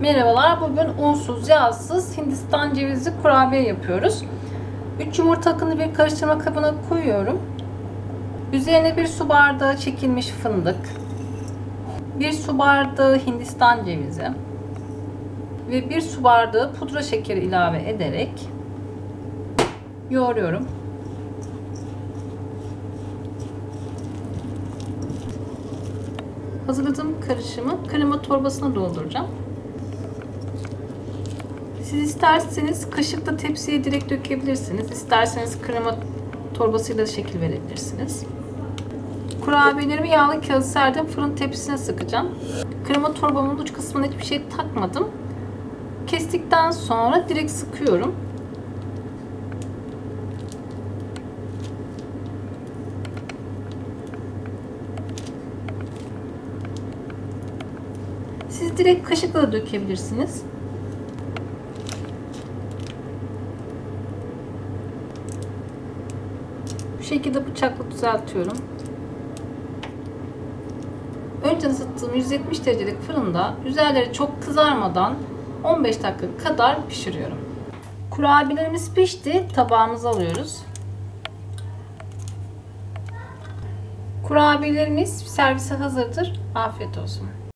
Merhabalar. Bugün unsuz, yağsız Hindistan cevizli kurabiye yapıyoruz. 3 yumurta akını bir karıştırma kabına koyuyorum. Üzerine bir su bardağı çekilmiş fındık, bir su bardağı Hindistan cevizi ve bir su bardağı pudra şekeri ilave ederek yoğuruyorum. Hazırladığım karışımı krema torbasına dolduracağım. Siz isterseniz kaşıkla tepsiye direkt dökebilirsiniz. İsterseniz krema torbasıyla şekil verebilirsiniz. Kurabiyelerimi yağlı kağıt serdim. Fırın tepsisine sıkacağım. Krema torbamın uç kısmına hiçbir şey takmadım. Kestikten sonra direkt sıkıyorum. Siz direkt kaşıkla da dökebilirsiniz. Şekilde bıçakla düzeltiyorum. Önce ısıttığım 170 derecelik fırında üzerleri çok kızarmadan 15 dakika kadar pişiriyorum. Kurabiyelerimiz pişti. Tabağımıza alıyoruz. Kurabiyelerimiz servise hazırdır. Afiyet olsun.